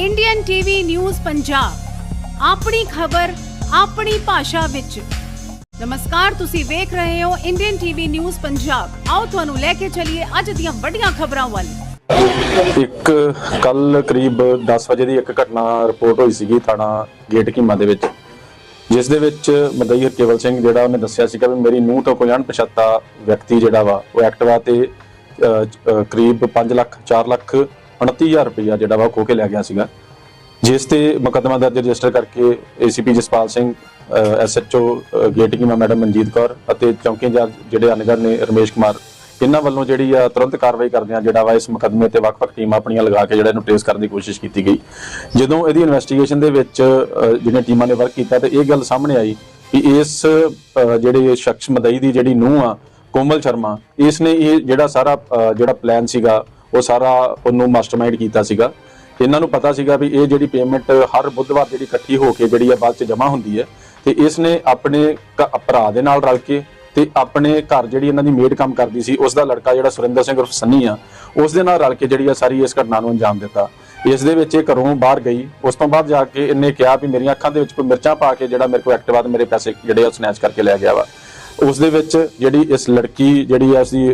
Indian TV news Punjab ਆਪਣੀ ਖਬਰ, ਆਪਣੀ ਭਾਸ਼ਾ ਵਿੱਚ। ਨਮਸਕਾਰ, ਤੁਸੀਂ ਵੇਖ ਰਹੇ ਹੋ ਇੰਡੀਅਨ ਟੀਵੀ ਨਿਊਜ਼ ਪੰਜਾਬ ਆਓ ਤੁਹਾਨੂੰ ਲੈ ਕੇ ਚੱਲੀਏ ਅੱਜ ਦੀਆਂ ਵੱਡੀਆਂ ਖਬਰਾਂ ਵੱਲ। ਇੱਕ, ਕੱਲ ਕਰੀਬ 10 ਵਜੇ ਦੀ ਇੱਕ ਘਟਨਾ ਰਿਪੋਰਟ ਹੋਈ ਸੀਗੀ ਥਾਣਾ ਗੇਟ ਕੀਮਾ ਦੇ ਵਿੱਚ। ਜਿਸ ਦੇ ਵਿੱਚ ਮਦਈ ਹਰਕੇਵਲ ਸਿੰਘ ਜਿਹੜਾ ਉਹਨੇ ਦੱਸਿਆ ਸੀਗਾ ਵੀ ਮੇਰੀ ਨੂੰਹ ਤੋਂ ਕੋਈ ਅਣਪਛਾਤਾ ਵਿਅਕਤੀ ਜਿਹੜਾ ਵਾ, ਉਹ ਐਕਟਿਵਾ ਤੇ ਕਰੀਬ 5 ਲੱਖ 4 ਲੱਖ 29000 ਰੁਪਇਆ ਜਿਹੜਾ ਵਾ ਖੋ ਕੇ ਲੈ ਗਿਆ ਸੀਗਾ। ਜਿਸ ਤੇ ਮੁਕੱਦਮਾ ਦਰਜ ਰਜਿਸਟਰ ਕਰਕੇ ਏਸੀਪੀ ਜਸਪਾਲ ਸਿੰਘ ਐਸਐਚਓ ਗੇਟ ਕੀਮਾ ਮੈਡਮ ਮਨਜੀਤ ਕੌਰ ਅਤੇ ਚੌਂਕੀ ਇੰਚਾਰਜ ਜਿਹੜੇ ਅਨਗਰ ਨੇ ਰਮੇਸ਼ ਕੁਮਾਰ, ਇਹਨਾਂ ਵੱਲੋਂ ਜਿਹੜੀ ਆ ਤੁਰੰਤ ਕਾਰਵਾਈ ਕਰਦਿਆਂ ਜਿਹੜਾ ਵਾ ਇਸ ਮੁਕੱਦਮੇ ਤੇ ਵੱਖ-ਵੱਖ ਟੀਮਾਂ ਆਪਣੀਆਂ ਲਗਾ ਕੇ ਜਿਹੜਾ ਇਹਨੂੰ ਟ੍ਰੇਸ ਕਰਨ ਦੀ ਕੋਸ਼ਿਸ਼ ਕੀਤੀ ਗਈ। ਜਦੋਂ ਇਹਦੀ ਇਨਵੈਸਟੀਗੇਸ਼ਨ ਦੇ ਵਿੱਚ ਜਿਹੜੀਆਂ ਟੀਮਾਂ ਨੇ ਵਰਕ ਕੀਤਾ ਤੇ ਇਹ ਗੱਲ ਸਾਹਮਣੇ ਆਈ ਕਿ ਇਸ ਜਿਹੜੇ ਸ਼ਖਸ ਮਦਈ ਦੀ ਜਿਹੜੀ ਨੂੰਹ ਆ, ਕੋਮਲ ਸ਼ਰਮਾ, ਇਸ ਨੇ ਇਹ ਜਿਹੜਾ ਸਾਰਾ ਜਿਹੜਾ ਪਲਾਨ ਸੀਗਾ ਉਹ ਸਾਰਾ ਉਹਨੂੰ ਮਾਸਟਰਮਾਈਂਡ ਕੀਤਾ ਸੀਗਾ। ਇਹਨਾਂ ਨੂੰ ਪਤਾ ਸੀਗਾ ਵੀ ਇਹ ਜਿਹੜੀ ਪੇਮੈਂਟ ਹਰ ਬੁੱਧਵਾਰ ਜਿਹੜੀ ਇਕੱਠੀ ਹੋ ਕੇ ਜਿਹੜੀ ਆ ਬਾਅਦ ਚ ਜਮ੍ਹਾਂ ਹੁੰਦੀ ਹੈ, ਤੇ ਇਸ ਨੇ ਆਪਣੇ ਭਰਾ ਦੇ ਨਾਲ ਰਲ ਕੇ ਤੇ ਆਪਣੇ ਘਰ ਜਿਹੜੀ ਇਹਨਾਂ ਦੀ ਮੇਡ ਕੰਮ ਕਰਦੀ ਸੀ, ਉਸ ਦਾ ਲੜਕਾ ਜਿਹੜਾ ਸੁਰਿੰਦਰ ਸਿੰਘ ਉਰਫ ਸੰਨੀ ਆ, ਉਸ ਦੇ ਨਾਲ ਰਲ ਕੇ ਜਿਹੜੀ ਆ ਸਾਰੀ ਇਸ ਘਟਨਾ ਨੂੰ ਅੰਜਾਮ ਦਿੱਤਾ। ਇਸ ਦੇ ਵਿੱਚ ਇਹ ਘਰੋਂ ਬਾਹਰ ਗਈ, ਉਸ ਤੋਂ ਬਾਅਦ ਜਾ ਕੇ ਇਹਨੇ ਕਿਹਾ ਵੀ ਮੇਰੀਆਂ ਅੱਖਾਂ ਦੇ ਵਿੱਚ ਕੋਈ ਮਿਰਚਾਂ ਪਾ ਕੇ ਜਿਹੜਾ ਮੇਰੇ ਕੋਲ ਐਕਟਿਵਾ ਤੇ ਮੇਰੇ ਪੈਸੇ ਜਿਹੜੇ ਆ ਸਨੈਚ ਕਰਕੇ ਲੈ ਗਿਆ ਵਾ। ਉਸ ਦੇ ਵਿੱਚ ਜਿਹੜੀ ਇਸ ਲੜਕੀ ਜਿਹੜੀ ਆ ਅਸੀਂ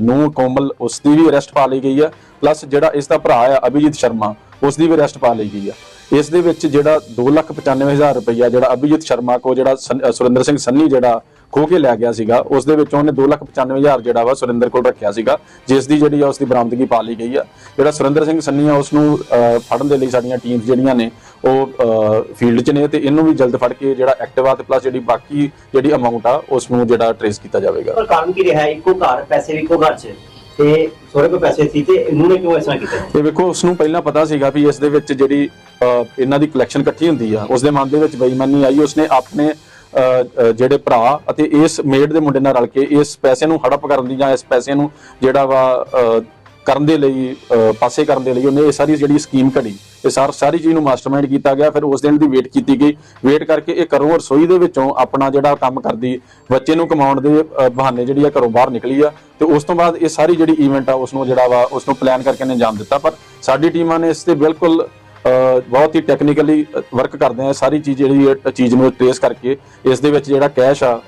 ਨੂੰ ਕੋਮਲ ਉਸ ਦੀ ਵੀ ਅਰੈਸਟ ਪਾ ਲਈ ਗਈ ਆ ਪਲੱਸ ਜਿਹੜਾ ਇਸ ਦਾ ਭਰਾ ਆ, ਅਭਿਜੀਤ ਸ਼ਰਮਾ ਉਸ ਦੀ ਵੀ ਅਰੈਸਟ ਪਾ ਲਈ ਗਈ ਆ। ਇਸ ਦੇ ਵਿੱਚ ਜਿਹੜਾ 295000 ਰੁਪਈਆ ਜਿਹੜਾ ਅਭਿਜੀਤ ਸ਼ਰਮਾ ਕੋ ਜਿਹੜਾ ਸਨ- ਸੁਰਿੰਦਰ ਸਿੰਘ ਸੰਨੀ ਜਿਹੜਾ ਖੋ ਕੇ ਲੈ ਗਿਆ ਸੀਗਾ। ਉਸ ਦੇ ਵਿੱਚੋਂ ਉਹਨੇ 295000 ਜਿਹੜਾ ਵਾ ਸੁਰਿੰਦਰ ਕੋਲ ਰੱਖਿਆ ਸੀਗਾ ਜਿਸ ਦੀ ਜਿਹੜੀ ਆ ਉਸ ਦੀ ਬਰਾਮਦਗੀ ਪਾ ਲਈ ਗਈ ਆ। ਜਿਹੜਾ ਸੁਰਿੰਦਰ ਸਿੰਘ ਸੰਨੀ ਆ ਉਸ ਨੂੰ ਫੜਨ ਦੇ ਲਈ ਸਾਡੀਆਂ ਟੀਮਸ ਜਿਹੜੀਆਂ ਨੇ ਉਹ ਫੀਲਡ 'ਚ ਨੇ ਤੇ ਇਹਨੂੰ ਵੀ ਜਲਦ ਫੜ ਕੇ ਜਿਹੜਾ ਐਕਟਿਵਾ ਤੇ ਪਲੱਸ ਜਿਹੜੀ ਬਾਕੀ ਜਿਹੜੀ ਅਮਾਉਂਟ ਆ ਉਸ ਨੂੰ ਜਿਹੜਾ ਟ੍ਰੇਸ ਕੀਤਾ ਜਾਵੇਗਾ। ਪਰ ਕਾਰਨ ਕੀ ਰਿਹਾ? ਇੱਕੋ ਘਰ ਪੈਸੇ ਵੀ ਇੱਕੋ ਘਰ 'ਚ। ਤੇ ਸੋਰੇ ਕੋ ਪੈਸੇ ਸੀ ਤੇ ਇਹਨੂੰ ਨੇ ਕਿਉਂ ਤਰ੍ਹਾਂ ਕੀਤਾ? ਇਹ ਵੇਖੋ ਉਸ ਨੂੰ ਪਹਿਲਾਂ ਪਤਾ ਸੀਗਾ ਵੀ ਇਸ ਦੇ ਵਿੱਚ ਜਿਹੜੀ ਇਹਨਾਂ ਦੀ ਕਲੈਕਸ਼ਨ ਇਕੱਠੀ ਹੁੰਦੀ ਆ। ਉਸ ਦੇ ਮਨ ਦੇ ਵਿੱਚ ਬੇਈਮਾਨੀ ਆਈ ਉਸਨੇ ਆਪਣੇ ਜਿਹੜੇ ਭਰਾ ਅਤੇ ਇਸ ਮੇਡ ਦੇ ਮੁੰਡੇ ਨਾਲ ਰਲ ਕੇ ਇਸ ਪੈਸੇ ਨੂੰ ਹੜਪ ਕਰਨ ਦੀ ਜਾਂ ਇਸ ਪੈਸੇ ਨੂੰ ਜਿਹੜਾ ਵਾ ਕਰਨ ਦੇ ਲਈ ਪਾਸੇ ਕਰਨ ਦੇ ਲਈ ਉਹਨੇ ਇਹ ਸਾਰੀ ਜਿਹੜੀ ਸਕੀਮ ਘੜੀ, ਇਹ ਸਾਰ, ਸਾਰੀ ਚੀਜ਼ ਨੂੰ ਮਾਸਟਰਮਾਈਂਡ ਕੀਤਾ ਗਿਆ। ਫਿਰ ਉਸ ਦਿਨ ਦੀ ਵੇਟ ਕੀਤੀ ਗਈ। ਵੇਟ ਕਰਕੇ ਇਹ ਘਰੋਂ ਰਸੋਈ ਦੇ ਵਿੱਚੋਂ ਆਪਣਾ ਜਿਹੜਾ ਕੰਮ ਕਰਦੀ, ਬੱਚੇ ਨੂੰ ਕਮਾਉਣ ਦੇ ਬਹਾਨੇ ਜਿਹੜੀ ਆ ਘਰੋਂ ਬਾਹਰ ਨਿਕਲੀ ਆ। ਤੇ ਉਸ ਤੋਂ ਬਾਅਦ ਇਹ ਸਾਰੀ ਜਿਹੜੀ ਇਵੈਂਟ ਆ ਉਸ ਨੂੰ ਜਿਹੜਾ ਵਾ ਉਸ ਨੂੰ ਪਲਾਨ ਕਰਕੇ ਨੇ ਅੰਜਾਮ ਦਿੱਤਾ। ਪਰ ਸਾਡੀ ਟੀਮਾਂ ਨੇ ਇਸ ਤੇ ਬਿਲਕੁਲ ਬਹੁਤ ਹੀ ਟੈਕਨੀਕਲੀ ਵਰਕ ਕਰਦੇ ਆ। ਸਾਰੀ ਚੀਜ਼ ਜਿਹੜੀ ਚੀਜ਼ ਨੂੰ ਟ੍ਰੇਸ ਕਰਕੇ ਇਸ ਦੇ ਵਿੱਚ ਜਿਹੜਾ ਕੈਸ਼ ਆ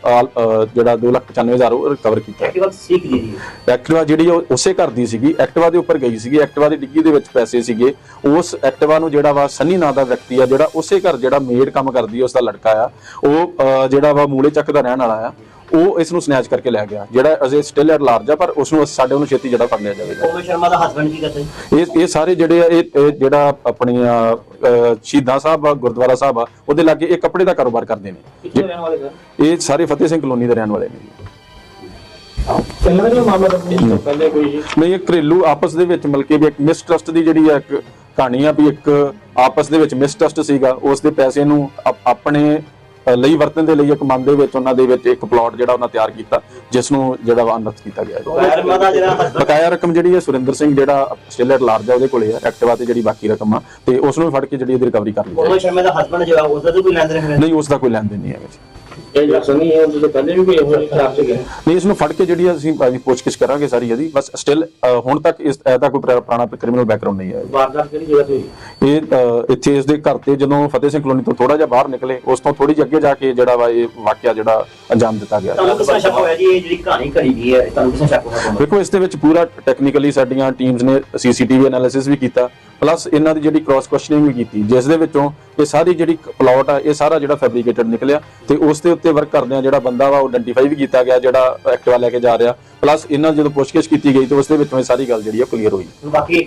ਜਿਹੜਾ 295000 ਉਹ ਰਿਕਵਰ ਕੀਤਾ। ਵਕਤ ਸੀਖ ਜੀ? ਐਕਟਿਵਾ ਜਿਹੜੀ ਉਹ ਉਸੇ ਘਰ ਦੀ ਸੀਗੀ। ਐਕਟਿਵਾ ਦੇ ਉੱਪਰ ਗਈ ਸੀਗੀ। ਐਕਟਿਵਾ ਦੀ ਡਿੱਗੀ ਦੇ ਵਿੱਚ ਪੈਸੇ ਸੀਗੇ। ਉਸ ਐਕਟਿਵਾ ਨੂੰ ਜਿਹੜਾ ਵਾ ਸੰਨੀ ਨਾਂ ਦਾ ਵਿਅਕਤੀ ਆ ਜਿਹੜਾ ਉਸੇ ਘਰ ਜਿਹੜਾ ਮੇਡ ਕੰਮ ਕਰਦੀ ਆ ਉਸ ਦਾ ਲੜਕਾ ਆ। ਉਹ ਜਿਹੜਾ ਵਾ ਮੂਲੇ ਚੱਕ ਦਾ ਰਹਿਣ ਵਾਲਾ ਆ। ਉਹ ਇਸ ਨੂੰ ਸਨੈਚ ਕਰਕੇ ਲੈ ਗਿਆ ਜਿਹੜਾ ਅਜੇ ਸਟਿਲ ਐਟ ਲਾਰਜ ਆ ਪਰ ਉਸ ਨੂੰ ਸਾਡੇ ਉਹਨੂੰ ਛੇਤੀ ਜਿਹੜਾ ਫੜ ਲਿਆ ਜਾਵੇਗਾ ਕੋਮਲ ਸ਼ਰਮਾ ਦਾ ਹਸਬੰਡ ਕੀ ਕਰਦਾ? ਇਹ ਇਹ ਸਾਰੇ ਜਿਹੜੇ ਆ ਇਹ ਇਹ ਜਿਹੜਾ ਆਪਣੀਆਂ ਸ਼ਹੀਦਾਂ ਸਾਹਿਬ ਆ ਗੁਰਦੁਆਰਾ ਸਾਹਿਬ ਆ ਉਹਦੇ ਲਾਗੇ ਇਹ ਕੱਪੜੇ ਦਾ ਕਾਰੋਬਾਰ ਕਰਦੇ ਨੇ। ਕਿੱਥੇ ਰਹਿਣ ਵਾਲੇ ਸਰ? ਇਹ ਸਾਰੇ ਫਤਿਹ ਸਿੰਘ ਕਲੋਨੀ ਦੇ ਰਹਿਣ ਵਾਲੇ ਨੇ। ਪਹਿਲਾਂ ਦਾ ਮਾਮਲਾ ਦੱਸੋ। ਪਹਿਲੇ ਕੋਈ ਜੀ। ਨਹੀਂ ਇਹ ਘਰੇਲੂ ਆਪਸ ਦੇ ਵਿੱਚ ਮਿਲ ਕੇ ਵੀ ਇੱਕ ਮਿਸਟਰਸਟ ਦੀ ਜਿਹੜੀ ਆ ਇੱਕ ਕਹਾਣੀ ਆ ਵੀ ਇੱਕ ਆਪਸ ਦੇ ਵਿੱਚ ਮਿਸਟਰਸਟ ਸੀਗਾ ਉਸ ਦੇ ਪੈਸੇ ਨੂੰ ਆਪ- ਆਪਣੇ ਲਈ ਵਰਤਣ ਦੇ ਲਈ ਇੱਕ ਮਨ ਦੇ ਵਿੱਚ ਉਹਨਾਂ ਦੇ ਵਿੱਚ ਇੱਕ ਪਲਾਟ ਜਿਹੜਾ ਉਹਨਾਂ ਤਿਆਰ ਕੀਤਾ ਜਿਸ ਨੂੰ ਜਿਹੜਾ ਅਨਰਥ ਕੀਤਾ ਗਿਆ ਹੈ। ਬਕਾਇਆ ਰਕਮ ਜਿਹੜੀ ਹੈ ਸੁਰਿੰਦਰ ਸਿੰਘ ਜਿਹੜਾ ਸਟਿਲ ਐਟ ਲਾਰਜ ਆ ਉਹਦੇ ਕੋਲੇ ਆ ਐਕਟਿਵਾ ਤੇ ਜਿਹੜੀ ਬਾਕੀ ਰਕਮ ਆ ਤੇ ਉਸ ਨੂੰ ਫੜ ਕੇ ਜਿਹੜੀ ਇਹਦੀ ਰਿਕਵਰੀ ਕਰ ਲਈ ਜਾਏਗੀ। ਸ਼ਰਮਾ ਦਾ ਹਸਬੰਡ ਜਿਹੜਾ ਉਸ ਦਾ ਕੋਈ ਲੈਣ ਦੇਣ ਹੈ ਨਹੀਂ ਉਸ ਦਾ ਕੋਈ ਲੈਣ ਦੇਣ ਨਹੀਂ ਹੈਗਾ ਜੀ ਇਹ ਜਸਨ ਨਹੀਂ ਹੈ ਉਸ ਤੋਂ ਪਹਿਲੇ ਵੀ ਕੋਈ ਹੋਰ ਖਰਾਬ ਸੀ ਗਿਆ। ਨਹੀਂ ਇਸ ਨੂੰ ਫੜ ਕੇ ਜਿਹੜੀ ਅਸੀਂ ਅਸੀਂ ਪੁੱਛਗਿੱਛ ਕਰਾਂਗੇ ਸਾਰੀ ਇਹਦੀ ਬਸ ਸਟਿਲ ਹੁਣ ਤੱਕ ਇਸ ਇਹਦਾ ਕੋਈ ਪੁਰਾ- ਪੁਰਾਣਾ ਕ੍ਰਿਮੀਨਲ ਬੈਕਗ੍ਰਾਉਂਡ ਨਹੀਂ ਹੈ। ਵਾਰਦਾਤ ਕਿਹੜੀ ਜਗ੍ਹਾ ਤੇ ਹੋਈ? ਇਹ ਅ, ਇੱਥੇ ਇਸ ਦੇ ਘਰ ਤੇ ਜਦੋਂ ਫਤਿਹ ਸਿੰਘ ਕਲੋਨੀ ਤੋਂ ਥੋੜਾ ਜਿਹਾ ਬਾਹਰ ਨਿਕਲੇ ਉਸ ਤੋਂ ਥੋੜੀ ਜਿਹੀ ਅੱਗੇ ਜਾ ਕੇ ਜਿਹੜਾ ਵਾ ਇਹ ਵਾਕਿਆ ਜਿਹੜਾ ਅੰਜਾਮ ਦਿੱਤਾ ਗਿਆ। ਤੁਹਾਨੂੰ ਕਿਸ ਤਰ੍ਹਾਂ ਸ਼ੱਕ ਹੋਇਆ ਜੀ ਇਹ ਜਿਹੜੀ ਕਹਾਣੀ ਘੜੀ ਗਈ ਹੈ ਤੁਹਾਨੂੰ ਕਿਸ ਤਰ੍ਹਾਂ ਸ਼ੱਕ ਹੋਇਆ ਤੁਹਾਨੂੰ? ਵੇਖੋ ਇਸ ਦੇ ਵਿੱਚ ਪੂਰਾ ਟੈਕਨੀਕਲੀ ਸਾਡੀਆਂ ਟੀਮਸ ਨੇ ਸੀਸੀਟੀਵੀ ਐਨਾਲਿਸਿਸ ਵੀ ਕੀਤਾ ਪਲੱਸ ਇਹਨਾਂ ਦੀ ਜਿਹੜੀ ਕ੍ਰਾਸ ਕੁਐਸਚਨਿੰਗ ਵੀ ਕੀਤੀ ਜਿਸ ਦੇ ਵਿੱਚੋਂ ਇਹ ਸਾਰੀ ਜਿਹੜੀ ਪਲਾਟ ਆ ਇਹ ਸਾਰਾ ਜਿਹੜਾ ਫੈਬਰੀਕੇਟਡ ਨਿਕਲਿਆ ਤੇ ਉਸ ਦੇ ਉੱਤੇ ਵਰਕ ਕਰਦੇ ਆ ਜਿਹੜਾ ਬੰਦਾ ਵਾ ਉਹ ਆਇਡੈਂਟੀਫਾਈ ਵੀ ਕੀਤਾ ਗਿਆ, ਜਿਹੜਾ ਐਕਟਿਵਾ ਲੈ ਕੇ ਜਾ ਰਿਹਾ। ਪਲੱਸ ਇਹਨਾਂ ਜਦੋਂ ਪੁੱਛਗਿੱਛ ਕੀਤੀ ਗਈ, ਤੇ ਉਸ ਦੇ ਵਿੱਚੋਂ ਇਹ ਸਾਰੀ ਗੱਲ ਜਿਹੜੀ ਆ ਕਲੀਅਰ ਹੋਈ। ਬਾਕੀ